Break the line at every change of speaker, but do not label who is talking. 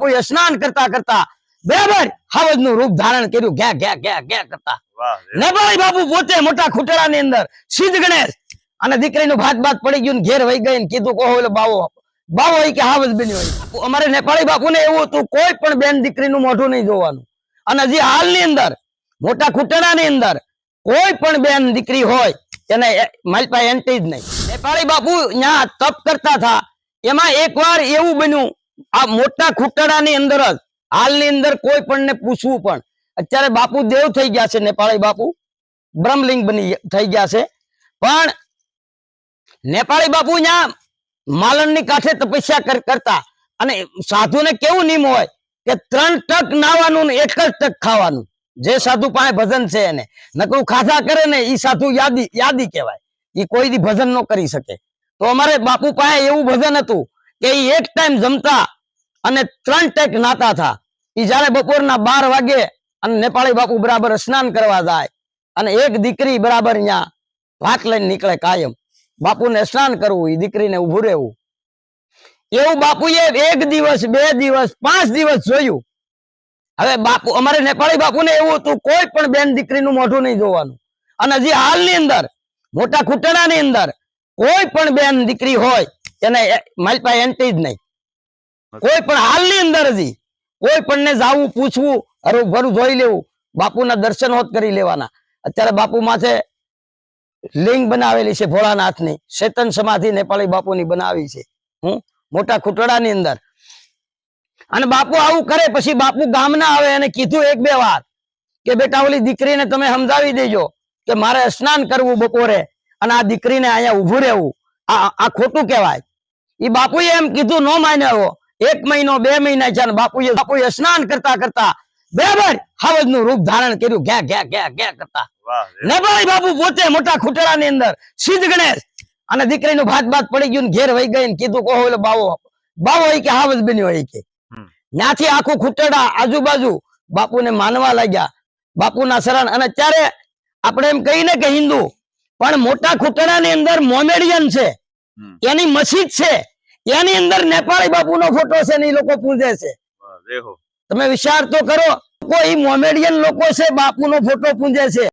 બાપુએ સ્નાન કરતા કરતા બરાબર હાવજનું રૂપ ધારણ કર્યું ઘે ઘે ઘે ઘે કરતા. નેપાળી બાપુ પોતે મોટા ખૂટડાની અંદર સિદ્ધ ગણેશ અને દીકરીનું ભાત ભાત પડી ગયું ઘેર વહી ગઈ કીધું કહો એટલે બાવો બાવો હોય કે હાવજ બની હોય. અમારે નેપાળી બાપુને એવું હતું કોઈ પણ બેન દીકરીનું મોઢું નહીં જોવાનું. અને હજી હાલની અંદર મોટા ખૂટડાની અંદર કોઈ પણ બેન દીકરી હોય એને મારી પાસે એન્ટી જ નહીં. નેપાળી બાપુ ત્યાં તપ કરતા હતા એમાં એકવાર એવું બન્યું આ મોટા ખૂટાડાની અંદર જ, હાલની અંદર કોઈ પણ ને પૂછવું પણ. અત્યારે બાપુ દેવ થઈ ગયા છે, નેપાળી બાપુ. બ્રહ્મલિંગ બની થઈ ગયા છે. પણ નેપાળી બાપુ ત્યાં માલણની કાંઠે તપસ્યા કરતા. અને સાધુને કેવું નિયમ હોય કે ત્રણ ટક નાવાનું ને એક જ ટક ખાવાનું. જે સાધુ પાસે ભજન છે એને. નકરું ખાધા કરે ને એ સાધુ યાદી યાદી કહેવાય. એ કોઈ દી ભજન ન કરી શકે. તો અમારે બાપુ પાસે એવું ભજન હતું કે એ એક ટાઈમ જમતા અને ત્રણ ટેક નાતા હતા એ જયારે બપોરના બાર વાગે અને નેપાળી બાપુ બરાબર સ્નાન કરવા જાય અને એક દીકરી બરાબર ત્યાં ભાત લઈને નીકળે કાયમ. બાપુને સ્નાન કરવું એ દીકરીને ઉભું રહેવું. એવું બાપુએ એક દિવસ, બે દિવસ, પાંચ દિવસ જોયું. હવે બાપુ, અમારે નેપાળી બાપુને એવું હતું, કોઈ પણ બેન દીકરીનું મોઢું નહીં જોવાનું. અને હજી હાલની અંદર, મોટા ખૂટણાની અંદર કોઈ પણ બેન દીકરી હોય એને મારી પાસે એન્ટી જ નહીં. કોઈ પણ હાલની અંદર હજી કોઈ પણ ને જાવું પૂછવું હરું ભરું જોઈ લેવું. બાપુના દર્શન હોત કરી લેવાના. અત્યારે બાપુ માથે લિંગ બનાવેલી છે ભોળાનાથની. ચેતન સમાધિ નેપાળી બાપુની બનાવી છે. હું મોટા ખૂટડાની અંદર. અને બાપુ આવું કરે પછી બાપુ ગામના આવે અને કીધું એક બે વાર કે બેટા ઓલી દીકરીને તમે સમજાવી દેજો કે મારે સ્નાન કરવું બપોરે અને આ દીકરીને અહીંયા ઉભું રહેવું. આ આ ખોટું કહેવાય. એ બાપુએ એમ કીધું નો માન્યો એક મહિનો બે મહિના છે બાપુએ બાપુએ સ્નાન કરતા કરતા બરાબર હાવજનું રૂપ ધારણ કર્યું ઘે ઘે ઘે ઘે કરતા. નેપાળી બાપુ પોતે મોટા ખૂટડાની અંદર સિદ્ધ ગણેશ અને દીકરીનું ભાત ભાત પડી ગયું ઘેર વહી ગઈ કીધું કહો એટલે બાવો. બાવો ઈ કે હાવજ બન્યો ઈ કે. ત્યાંથી આખું ખૂટડા આજુબાજુ બાપુને માનવા લાગ્યા. બાપુના શરણ અને અત્યારે આપણે એમ કહીને કે હિન્દુ પણ મોટા ખૂટડાની અંદર મોમેડિયન છે. એની મસ્જિદ છે. એની અંદર નેપાળી બાપુનો ફોટો છે ને ઈ લોકો પૂજે છે. તમે વિચાર તો કરો કોઈ મોમેડિયન લોકો છે બાપુનો ફોટો પૂજે છે.